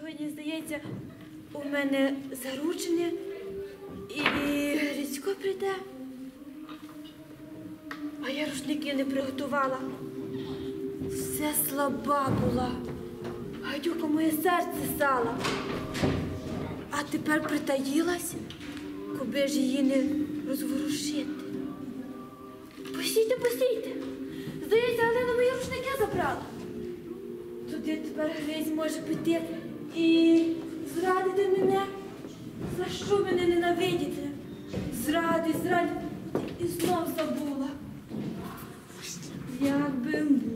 Сьогодні, здається, у мене заручення і Грицько прийде. А я рушники не приготувала. Все слаба була. Гадюка моє серце сала. А тепер притаїлась, коби ж її не розворушити. Постійте, постійте. Здається, Галина мої рушники забрала. Туди тепер Гризь може піти і зрадити мене. За що мене ненавидіти? Зради, зради, і знов забула. Якби була,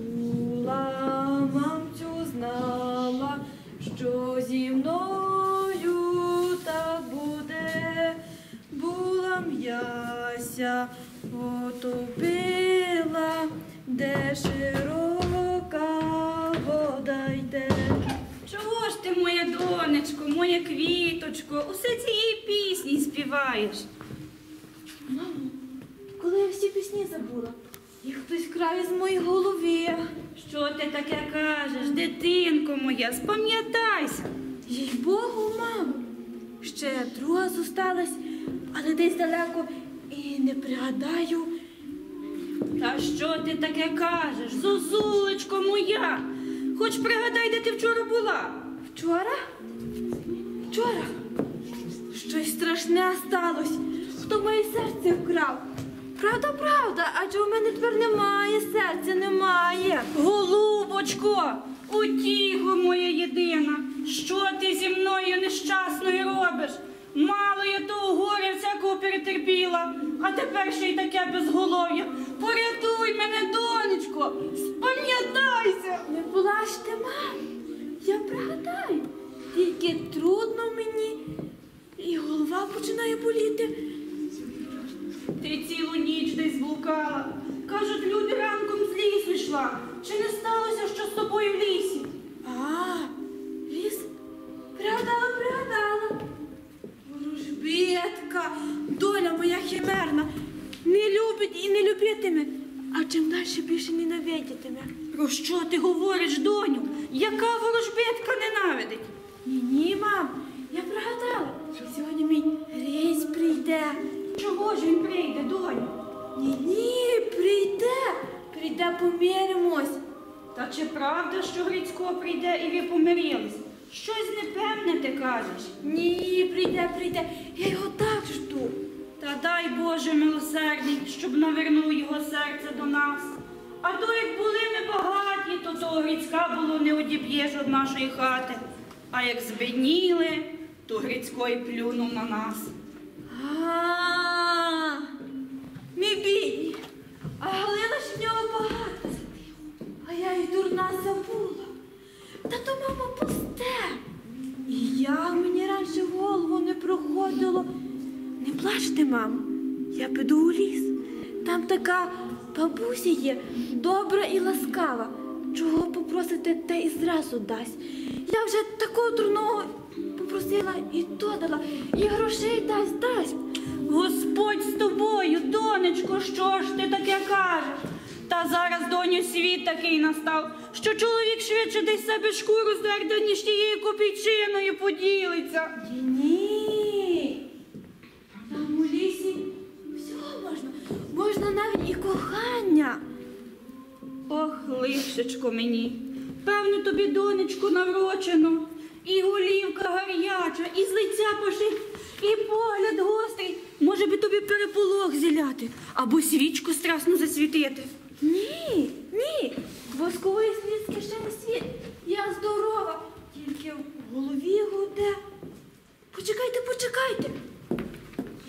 квіточко, усе цієї пісні співаєш? Мамо, коли я всі пісні забула, їх хтось крав із моєї голови. Що ти таке кажеш, дитинко моя, спам'ятайся. Їй Богу, мамо. Ще друга зосталась, але десь далеко і не пригадаю. Та що ти таке кажеш, зозулечко моя? Хоч пригадай, де ти вчора була. Вчора? Вчора? Щось страшне сталося. Хто моє серце вкрав? Правда, правда, адже у мене тепер немає серця, немає. Голубочко, утіху моя єдина, що ти зі мною нещасною робиш? Мало я того горя всякого перетерпіла, а тепер ще й таке безголов'я. Порятуй мене, донечко, спам'ятайся. Не плачте, мам. Я пригадаю. Тільки трудно мені, і голова починає боліти. Ти цілу ніч десь блукала. Кажуть, люди ранком з лісу йшла. Чи не сталося що з тобою в лісі? А, ліс? Пригадала, пригадала. Ворожбітка, доля моя химерна. Не любить і не любитиме, а чим далі більше ненавидітиме. Про що ти говориш, доню? Яка ворожбитка ненавидить? Ні, ні, мам, я пригадала. Чого він прийде, доню? Ні, ні, прийде. Прийде, поміримось. Та чи правда, що Грицько прийде і ви помирились? Щось непевне ти кажеш. Ні, прийде, прийде. Я його так жду. Та дай Боже милосердний, щоб навернув його серце до нас. А то як були ми багаті, то того Грицька було не одіб'єш від нашої хати. А як збідніли, то Грицько й плюнув на нас. А, мій бідні. А Галина в нього багато. А я й дурна забула. Та то, мама, пусте. Як мені раніше голову не проходило. Не плачте, мам. Я піду у ліс. Там така бабуся є, добра і ласкава. Чого попросите, те і зразу дасть. Я вже такого дурного попросила і то дала, і грошей дасть, дасть. Господь з тобою, донечко, що ж ти таке кажеш? Та зараз, доню, світ такий настав, що чоловік швидше десь себе шкуру здерде, ніж тією копійчиною поділиться. Ні, ні. Там у лісі всього можна. Можна навіть і кохання. Ох, лишечко мені. Певно, тобі, донечко, наврочено. І голівка гаряча, і з лиця пошить, і погляд гострий. Може би тобі переполох зіляти, або свічку страсну засвітити. Ні, ні. Воскової слізки ще не світ. Я здорова, тільки в голові гуде. Почекайте, почекайте.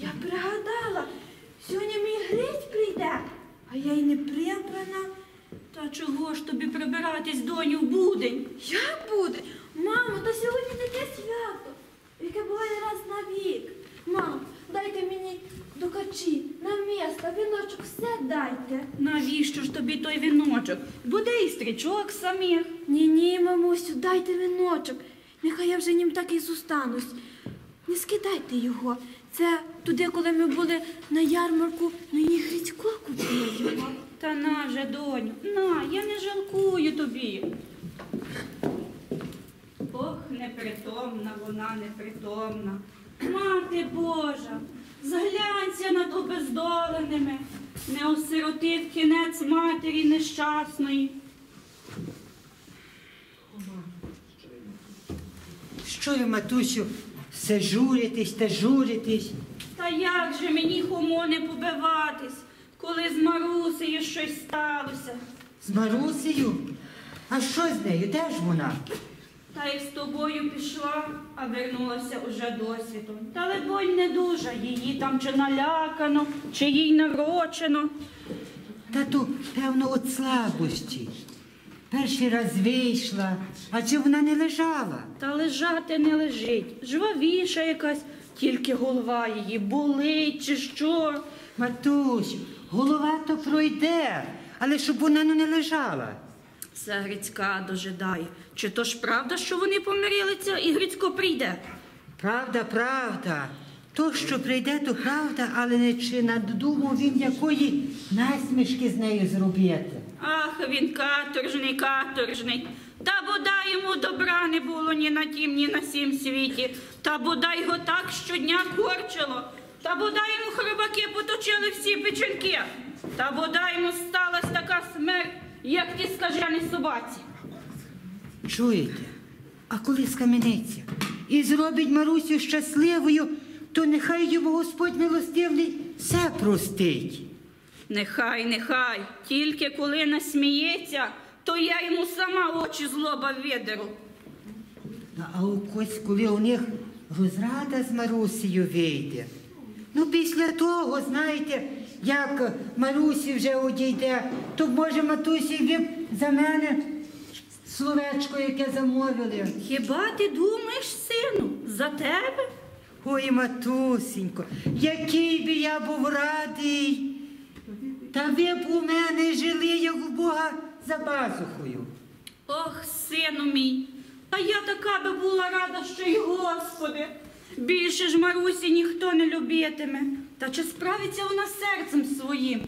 Я пригадала, сьогодні мій грець прийде, а я й не прибрана. Та чого ж тобі прибиратись, доню, в будень? Як буде? Мамо, та сьогодні таке свято, яке буває раз на вік. Мамо, дайте мені докачі, наміста, віночок, все дайте. Навіщо ж тобі той віночок? Буде і стрічок самих. Ні, ні, мамусю, дайте віночок. Нехай я вже ним так і зостанусь. Не скидайте його. Це туди, коли ми були на ярмарку, мені Грицько купив його. Та на же, доню, на, я не жалкую тобі. Непритомна, вона непритомна. Мати Божа, зглянься над обездоленими, не осиротив кінець матері нещасної. Що ви, матусю, все журитесь та журитесь? Та як же мені хомо не побиватись, коли з Марусею щось сталося? З Марусею? А що з нею? Де ж вона? Та й з тобою пішла, а вернулася уже досвідом. Та лебонь не дуже, її там чи налякано, чи їй наврочено. Та то, певно, от слабості. Перший раз вийшла, а чи вона не лежала? Та лежати не лежить, жвавіша якась, тільки голова її болить чи що. Матусь, голова то пройде, але щоб вона ну не лежала. Все Грицька дожидає. Чи то ж правда, що вони помирилися і Грицько прийде? Правда, правда. То, що прийде, то правда, але не чи надумав він якої насмішки з нею зробити. Ах, він каторжний, каторжний. Та бодай йому добра не було ні на тім, ні на сім світі. Та бодай його так щодня корчило. Та бодай йому хробаки поточили всі печінки. Та бодай йому сталася така смерть, як ті скажені собаці. Чуєте? А коли скаменеться і зробить Марусю щасливою, то нехай йому Господь милостивний все простить. Нехай, нехай, тільки коли насміється, то я йому сама очі злоба видеру. А ось коли у них розрада з Марусею вийде. Ну, після того, знаєте, як Марусі вже одійде, то може матусі ви б за мене словечко, яке замовили. Хіба ти думаєш, сину, за тебе? Ой, матусенько, який би я був радий. Та ви б у мене жили, як у Бога за пазухою. Ох, сину мій, та я така би була рада, що й Господи. Більше ж Марусі ніхто не любитиме. Та чи справиться вона серцем своїм?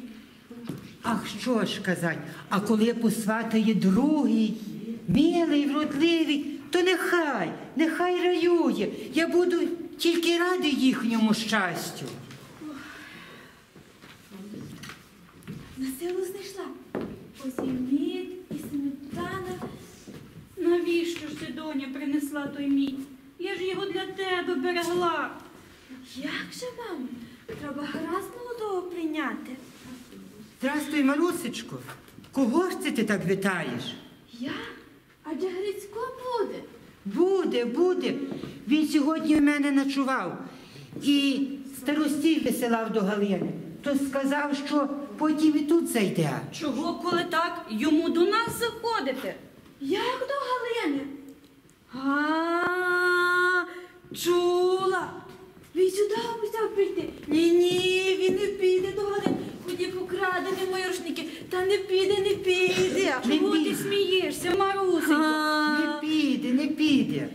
Ах, що ж казать, а коли посватає другий, милий, вродливий, то нехай, нехай раює. Я буду тільки радий їхньому щастю. На силу знайшла. Ось і мід, і сметана. Навіщо ж ти, доня, принесла той мій? Я ж його для тебе берегла. Як же, мамо? Треба гаразд молодого прийняти. Здрастуй, Марусечко. Кого ж це ти так вітаєш? Я? Адже Грицько буде. Буде, буде. Він сьогодні в мене ночував і старостів висилав до Галини. То сказав, що потім і тут зайде. Чого, коли так, йому до нас заходити? Як до Галини? А, чула. Він сюди обіцяв прийти. Ні, ні, він не піде до Галини. Ході покрадені мої рушники. Та не піде, не піде. Не Чого ти піде. смієшся, Марусенько? Не піде, не піде.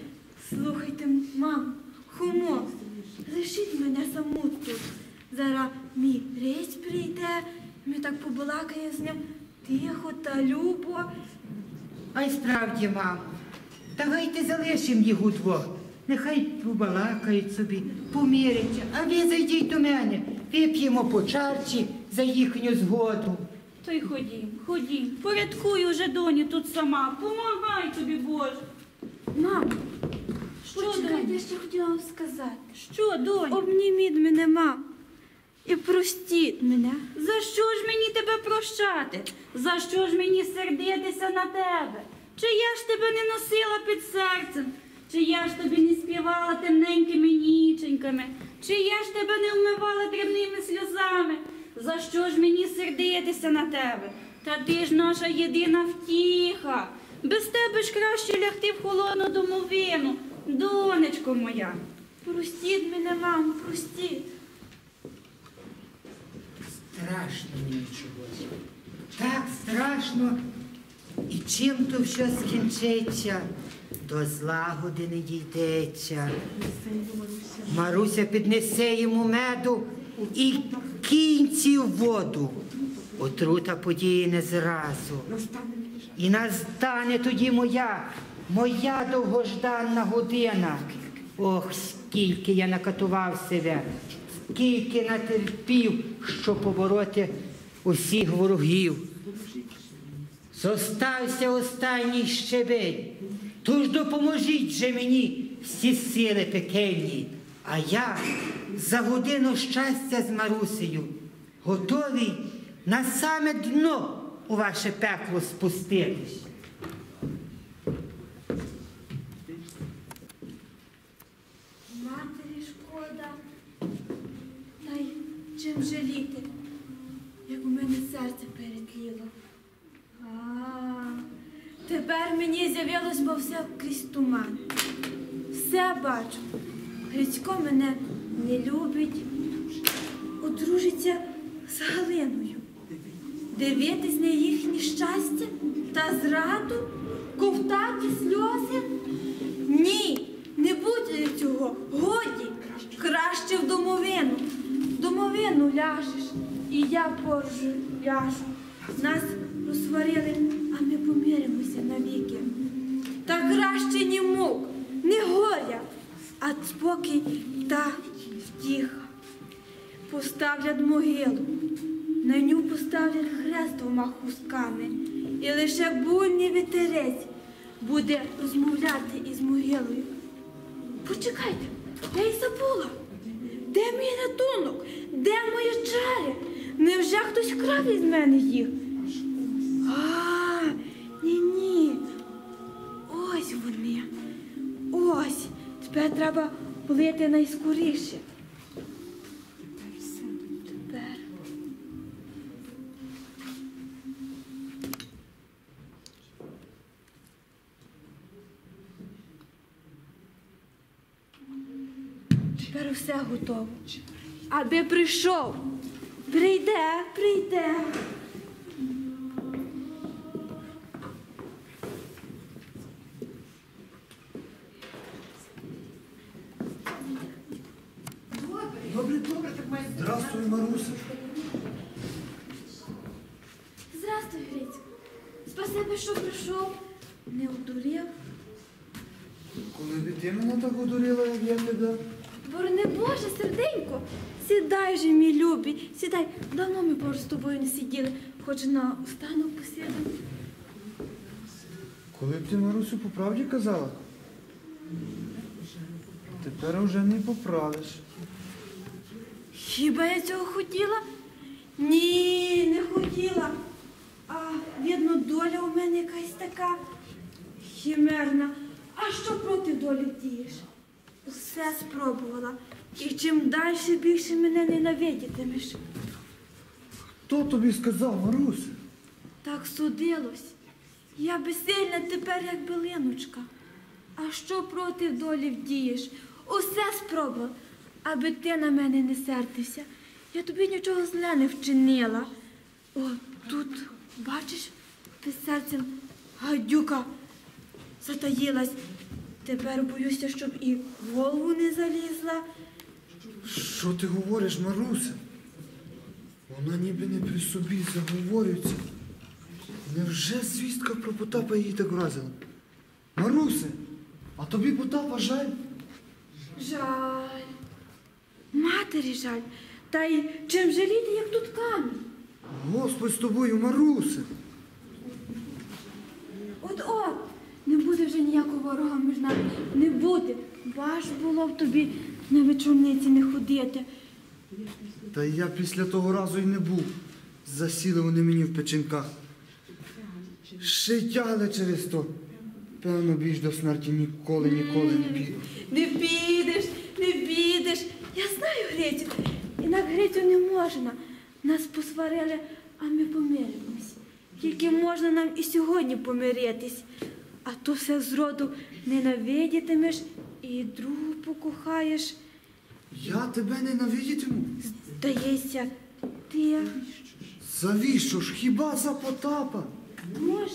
Слухайте, мам, хумо, лишіть мене саму тут. Зараз мій рейс прийде, ми так побалакає з ним тихо та любо. А й справді, мамо, давайте залишимо їх удвох. Нехай побалакають собі, поміряться, а ви зайдіть до мене, вип'ємо по чарці за їхню згоду. То й ходім, ходім. Порядкуй уже доні тут сама. Помагай тобі, Боже. Мам, Що, почекайте, я ще хотіла вам сказати. Що, доню? Обніміть мене, мам, і простіть мене. За що ж мені тебе прощати? За що ж мені сердитися на тебе? Чи я ж тебе не носила під серцем? Чи я ж тобі не співала темненькими ніченьками? Чи я ж тебе не вмивала дрібними сльозами? За що ж мені сердитися на тебе? Та ти ж наша єдина втіха. Без тебе ж краще лягти в холодну домовину, донечко моя. Простіть мене, мам, простіть. Страшно мені чогось. Так страшно. І чим то все скінчиться, до злагоди не дійдеться. Маруся піднесе йому меду і кінці в воду. Отрута події не зразу. І настане тоді моя моя довгожданна година. Ох, скільки я накатував себе, скільки натерпів, щоб побороти усіх ворогів. Зостався останній щебень. Тож допоможіть же мені всі сили пекельні. А я за годину щастя з Марусею готовий на саме дно у ваше пекло спуститись. Матері шкода. Та й чим жаліти, як у мене серце перетліло. Тепер мені з'явилось, бо все крізь туман. Все бачу. Грицько мене не любить, одружиться з Галиною. Дивитись на їхнє щастя та зраду, ковтати сльози. Ні, не буде цього. Годі. Краще в домовину. В домовину ляжеш. І я позже ляжу. Нас розсварили, помиримося навіки. Та краще ні мук, не горя, а спокій та втіха. Поставлять могилу, на ню поставлять хрест двома хустками, і лише буйний вітерець буде розмовляти із могилою. Почекайте, я й забула. Де мій рятунок? Де мої чари? Невже хтось крав із мене їх? А, Ось вони. Ось. Тепер треба плити найскоріше. Тепер. Тепер все готово. Аби прийшов. Прийде, прийде. Добре, добре, так має. Здравствуй, Маруся. Здрастуй, Грицько. Спасибі, що прийшов. Не одурів. Коли би ти мене так одурила, як я тебе. Борони Боже, серденько. Сідай же, мій любий, сідай. Давно ми поруч з тобою не сиділи. Хоч на останок посідемо. Коли б ти Марусю по правді казала, тепер уже не поправиш. Хіба я цього хотіла? Ні, не хотіла. А видно, доля у мене якась така хімерна. А що проти долі дієш? Все спробувала. І чим далі більше мене ненавидітимеш. Хто тобі сказав, Маруся? Так судилось. Я безсильна тепер, як билиночка. А що проти долі вдієш? Усе спробувала, аби ти на мене не сердився. Я тобі нічого зле не вчинила. О, тут, бачиш, під серцем гадюка затаїлась. Тепер боюся, щоб і в голову не залізла. Що ти говориш, Маруся? Вона ніби не при собі заговорюється. Невже звістка про Потапа її так вразила? Марусе, а тобі Потапа жаль? Жаль. Матері жаль. Та й чим жаліти, як тут камінь? Господь з тобою, Марусе. От от, не буде вже ніякого ворога між нами. Не буде. Баж було б тобі на вечорниці не ходити. Та я після того разу й не був. Засіли вони мені в печінках. Ще й тягли через то. Певно, більш до смерті ніколи, ніколи не піду. Не підеш, не підеш. Я знаю Грицю. Інак Грицю не можна. Нас посварили, а ми помиримось. Тільки можна нам і сьогодні помиритись. А то все зроду ненавидітимеш і другу покохаєш. Я тебе ненавидітиму? Здається, ти Завіщо ж? Хіба за Потапа? може,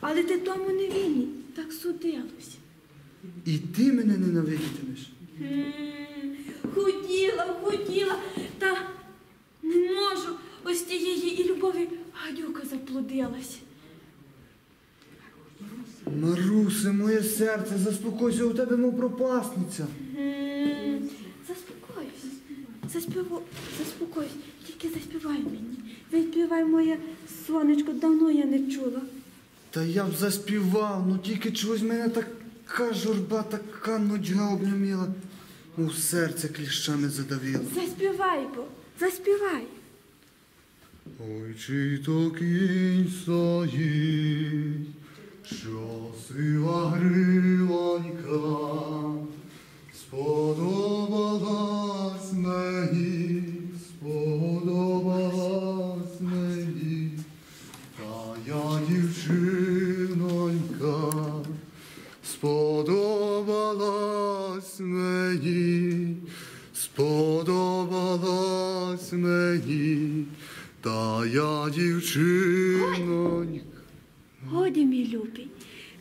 але ти тому не винний. Так судилось. І ти мене ненавидітимеш? Хотіла, хотіла, та не можу. Ось тієї і любові гадюка заплодилась. Марусе, моє серце, заспокойся, у тебе мов пропасниця. М, Заспокойся. Тільки заспівай мені. Заспівай моє сонечко, давно я не чула. Та я б заспівав, ну тільки чогось мене така журба, така нудьга обніміла. У серце кліщами задавило. Заспівай, бо, заспівай. Ой, чи то кінь стоїть, що сива гривонька, та я дівчинонька. Годі, мій любий,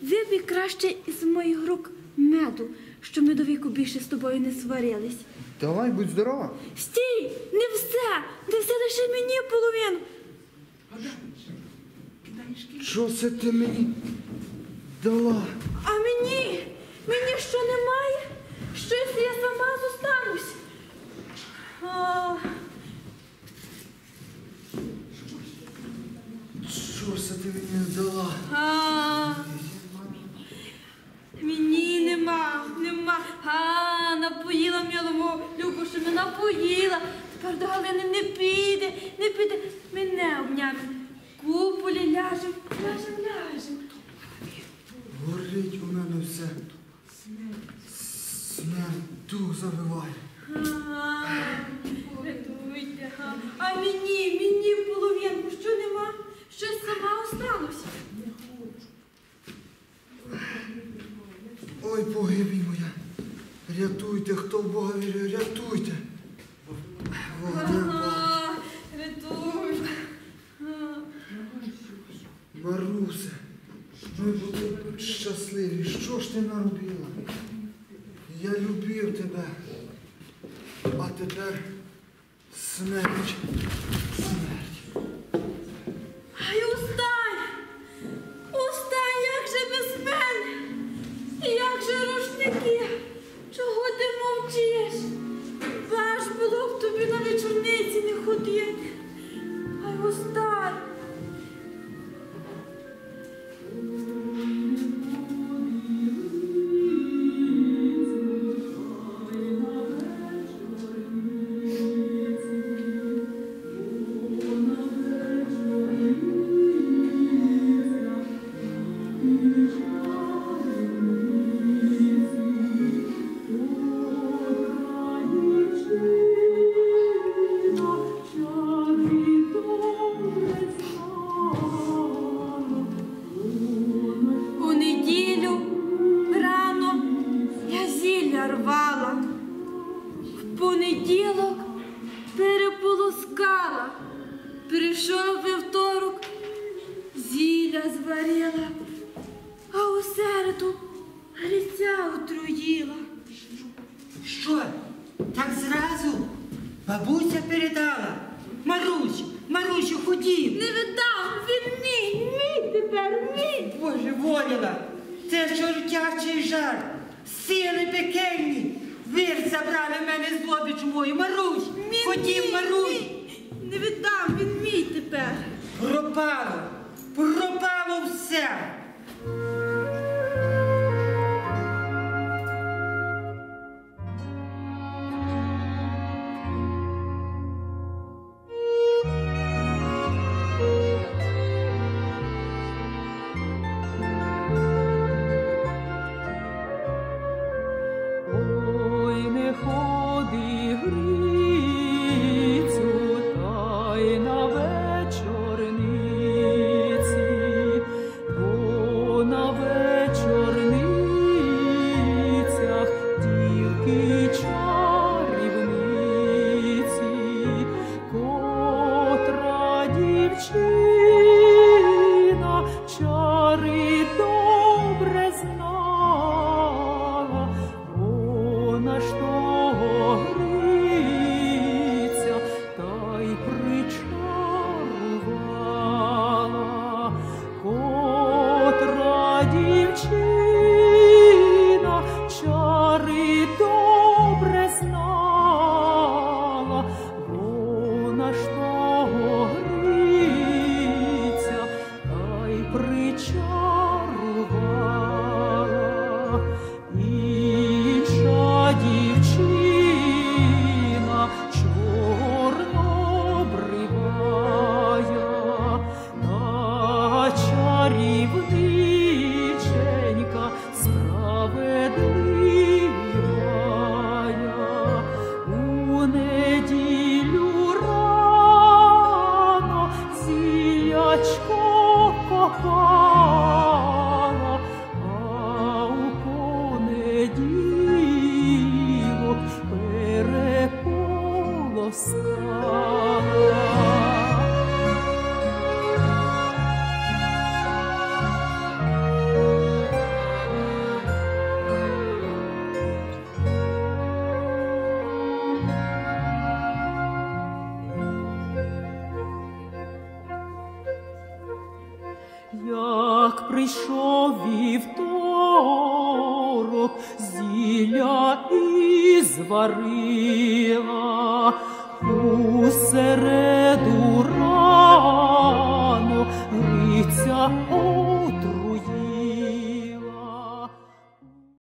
випій краще із моїх рук меду, що ми до віку більше з тобою не сварились. Давай, будь здорова. Стій! Не все! Не все лише мені половину. Що це ти мені дала? А мені? Мені що немає? Щось я сама зостанусь. А, Що ти мені дала? а, мені нема, нема. А, напоїла милому Любу, що мене напоїла. Тепер до Галини не піде, не піде. Мене обняне. Куполі ляжем, ляжем, ляжем. Горить у мене все. Смерть дух забиває. А, рятуйте, а. А мені, мені половинку, що нема? Щось сама останусь. Ой, погибінь моя. Рятуйте, хто в Бога мою. Марусь, ходім, Марусь. Не віддам, він мій тепер. Пропало, sky.